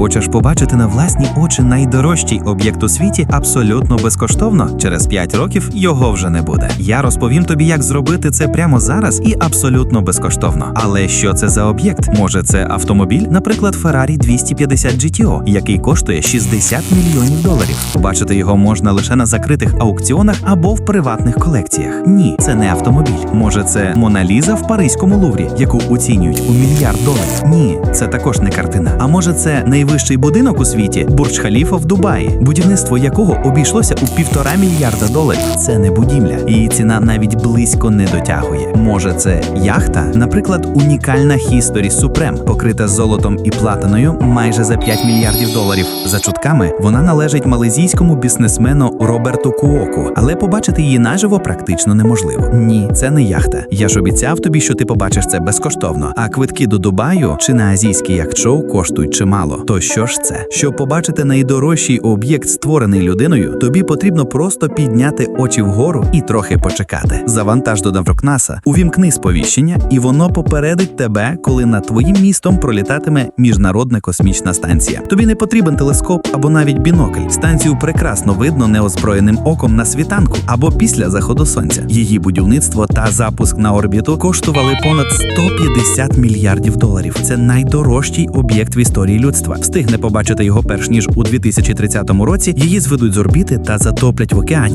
Хочеш побачити на власні очі найдорожчий об'єкт у світі абсолютно безкоштовно? Через 5 років його вже не буде. Я розповім тобі, як зробити це прямо зараз і абсолютно безкоштовно. Але що це за об'єкт? Може, це автомобіль, наприклад, Ferrari 250 GTO, який коштує 60 мільйонів доларів. Побачити його можна лише на закритих аукціонах або в приватних колекціях. Ні, це не автомобіль. Може, це Мона Ліза в Паризькому Луврі, яку оцінюють у мільярд доларів. Ні, це також не картина. А може, це найвищий будинок у світі Бурдж Халіфа в Дубаї, будівництво якого обійшлося у півтора мільярда доларів. Це не будівля, її ціна навіть близько не дотягує. Може, це яхта, наприклад, унікальна History Supreme, покрита золотом і платиною майже за 5 мільярдів доларів. За чутками вона належить малазійському бізнесмену Роберту Куоку, але побачити її наживо практично неможливо. Ні, це не яхта. Я ж обіцяв тобі, що ти побачиш це безкоштовно. А квитки до Дубаю чи на азійський яхт-шоу коштують чимало. Що ж це? Щоб побачити найдорожчий об'єкт, створений людиною, тобі потрібно просто підняти очі вгору і трохи почекати. Завантаж до Наврокнаса, увімкни сповіщення, і воно попередить тебе, коли над твоїм містом пролітатиме міжнародна космічна станція. Тобі не потрібен телескоп або навіть бінокль. Станцію прекрасно видно неозброєним оком на світанку або після заходу сонця. Її будівництво та запуск на орбіту коштували понад 150 мільярдів доларів. Це найдорожчий об'єкт в історії людства. Встигне побачити його перш ніж у 2030 році. Її зведуть з орбіти та затоплять в океані.